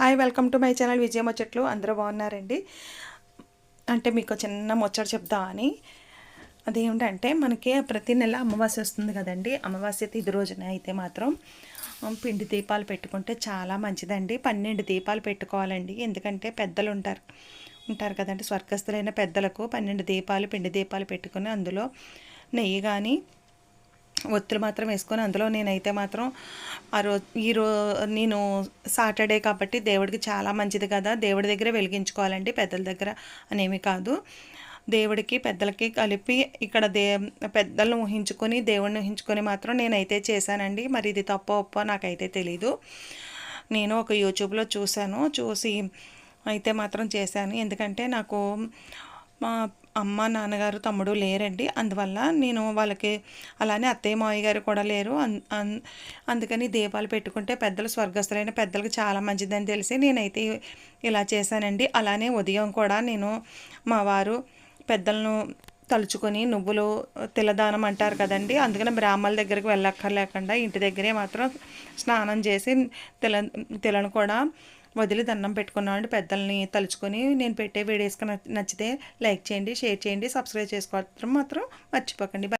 Hi welcome to my channel Vijaya Muchatlu. అందరూ బాగున్నారండి? అంటే మీకు చిన్న ముచ్చట చెప్దామని అదేమిటంటే మనకి ప్రతి నెల అమావాస్య వస్తుంది కదండి. అమావాస్య తిది రోజున అయితే మాత్రం పిండి దీపాలు పెట్టుకుంటే చాలా మంచిదండి. పన్నెండు దీపాలు పెట్టుకోవాలండి. ఎందుకంటే పెద్దలు ఉంటారు ఉంటారు కదండి స్వర్గస్థులైన పెద్దలకు పన్నెండు దీపాలు పిండి దీపాలు పెట్టుకుని అందులో నెయ్యి కానీ ఒత్తులు మాత్రం వేసుకొని అందులో నేనైతే మాత్రం ఆ రోజు ఈ నేను సాటర్డే కాబట్టి దేవుడికి చాలా మంచిది కదా. దేవుడి దగ్గర వెలిగించుకోవాలండి పెద్దల దగ్గర అనేమి కాదు. దేవుడికి పెద్దలకి కలిపి ఇక్కడ దే పెద్దలను ఊహించుకొని దేవుడిని ఊహించుకొని మాత్రం నేనైతే చేశానండి. మరి ఇది తప్ప ఒప్ప నాకైతే తెలీదు. నేను ఒక యూట్యూబ్లో చూశాను. చూసి అయితే మాత్రం చేశాను. ఎందుకంటే నాకు మా అమ్మ నాన్నగారు తమ్ముడు లేరండి. అందువల్ల నేను వాళ్ళకి అలానే అత్తయ్య మావయ్య గారు కూడా లేరు. అన్- అందుకని దీపాలు పెట్టుకుంటే పెద్దలు స్వర్గస్థులైన పెద్దలకు చాలా మంచిదని తెలిసి నేనైతే ఇలా చేశానండి. అలానే ఉదయం కూడా నేను మా వారు పెద్దలను తలుచుకొని నువ్వులు తిలదానం అంటారు కదండి. అందుకని బ్రాహ్మణుల దగ్గరికి వెళ్ళక్కర్లేకుండా ఇంటి దగ్గరే మాత్రం స్నానం చేసి తిల తిలను కూడా వదిలి దండం పెట్టుకున్నామండి పెద్దల్ని తలుచుకొని నేను పెట్టే వీడియోస్కి నచ్చితే లైక్ చేయండి షేర్ చేయండి సబ్స్క్రైబ్ చేసుకోవడం మాత్రం మర్చిపోకండి.